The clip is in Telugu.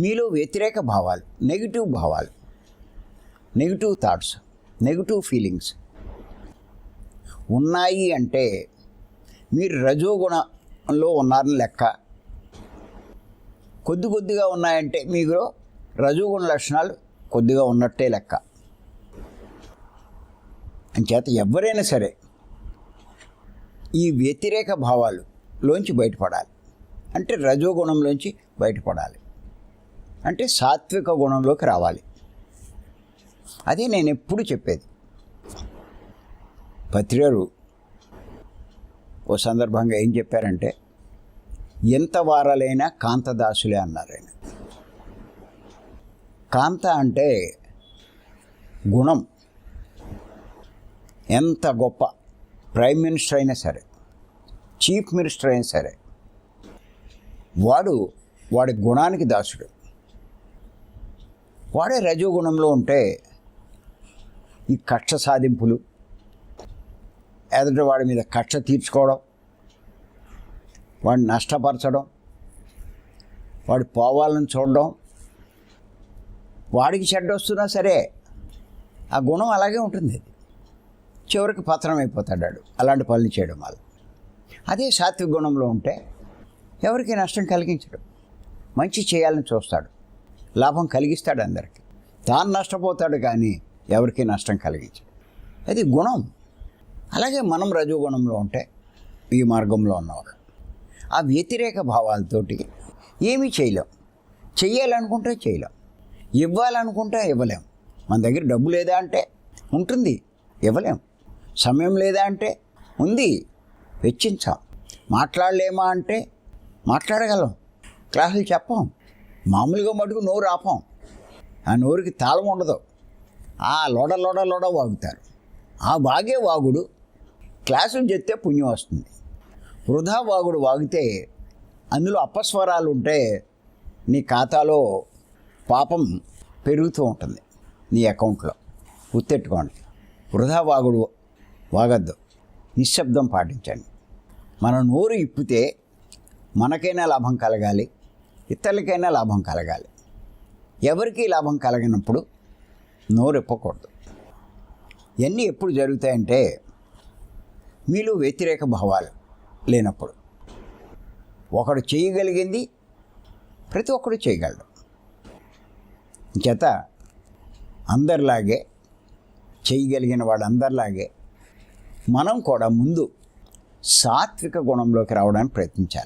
మీలో వ్యతిరేక భావాలు నెగిటివ్ భావాలు నెగిటివ్ థాట్స్ నెగిటివ్ ఫీలింగ్స్ ఉన్నాయి అంటే మీరు రజోగుణంలో ఉన్నారని లెక్క. కొద్ది కొద్దిగా ఉన్నాయంటే మీలో రజోగుణ లక్షణాలు కొద్దిగా ఉన్నట్టే లెక్క. అంచేత ఎవరైనా సరే ఈ వ్యతిరేక భావాలు లోంచి బయటపడాలి. అంటే రజోగుణంలోంచి బయటపడాలి. అంటే సాత్విక గుణంలోకి రావాలి. అదే నేను ఎప్పుడు చెప్పేది. పత్రిగారు ఓ సందర్భంగా ఏం చెప్పారంటే ఎంత వారాలైనా కాంతదాసులే అన్నారు ఆయన. కాంత అంటే గుణం. ఎంత గొప్ప ప్రైమ్ మినిస్టర్ అయినా సరే చీఫ్ మినిస్టర్ అయినా సరే వాడు వాడి గుణానికి దాసుడు. వాడే రజోగుణంలో ఉంటే ఈ కక్ష సాధింపులు ఎదుటి వాడి మీద కక్ష తీర్చుకోవడం వాడిని నష్టపరచడం వాడి పోవాలని చూడడం వాడికి చెడ్డ వస్తున్నా సరే ఆ గుణం అలాగే ఉంటుంది చివరికి పతనం అయిపోతాడు అలాంటి పనులు చేయడం వల్ల. అదే సాత్విక గుణంలో ఉంటే ఎవరికి నష్టం కలిగించడం. మంచి చేయాలని చూస్తాడు. లాభం కలిగిస్తాడు అందరికీ. తాను నష్టపోతాడు కానీ ఎవరికి నష్టం కలిగించడు. అది గుణం. అలాగే మనం రజోగుణంలో ఉంటే ఈ మార్గంలో ఉన్నవాళ్ళు ఆ వ్యతిరేక భావాలతోటి ఏమీ చేయలేం. చెయ్యాలనుకుంటే చేయలేం. ఇవ్వాలనుకుంటే ఇవ్వలేం. మన దగ్గర డబ్బు లేదా అంటే ఉంటుంది ఇవ్వలేం. సమయం లేదా అంటే ఉంది వెచ్చించాం. మాట్లాడలేమా అంటే మాట్లాడగలం. క్లాసులు చెప్పం. మామూలుగా మటుకు నోరు ఆపం. ఆ నోరుకి తాళం ఉండదు. ఆ లోడ లోడ లోడ వాగుతారు. ఆ వాగే వాగుడు క్లాసులు చెప్తే పుణ్యం వస్తుంది. వృధా వాగుడు వాగితే అందులో అపస్వరాలు ఉంటే నీ ఖాతాలో పాపం పెరుగుతూ ఉంటుంది నీ అకౌంట్లో. గుర్తెట్టుకోండి వృధా వాగుడు వాగద్దు. నిశ్శబ్దం పాటించండి. మన నోరు ఇప్పితే మనకైనా లాభం కలగాలి. ఇతరులకైనా లాభం కలగాలి. ఎవరికి లాభం కలిగినప్పుడు నోరు ఇప్పకూడదు ఇవన్నీ ఎప్పుడు జరుగుతాయంటే మీలో వ్యతిరేక భావాలు లేనప్పుడు. ఒకడు చేయగలిగింది ప్రతి ఒక్కడు చేయగలడు. చేత అందరిలాగే చేయగలిగిన వాళ్ళందరిలాగే మనం కూడా ముందు సాత్విక గుణంలోకి రావడానికి ప్రయత్నించాలి.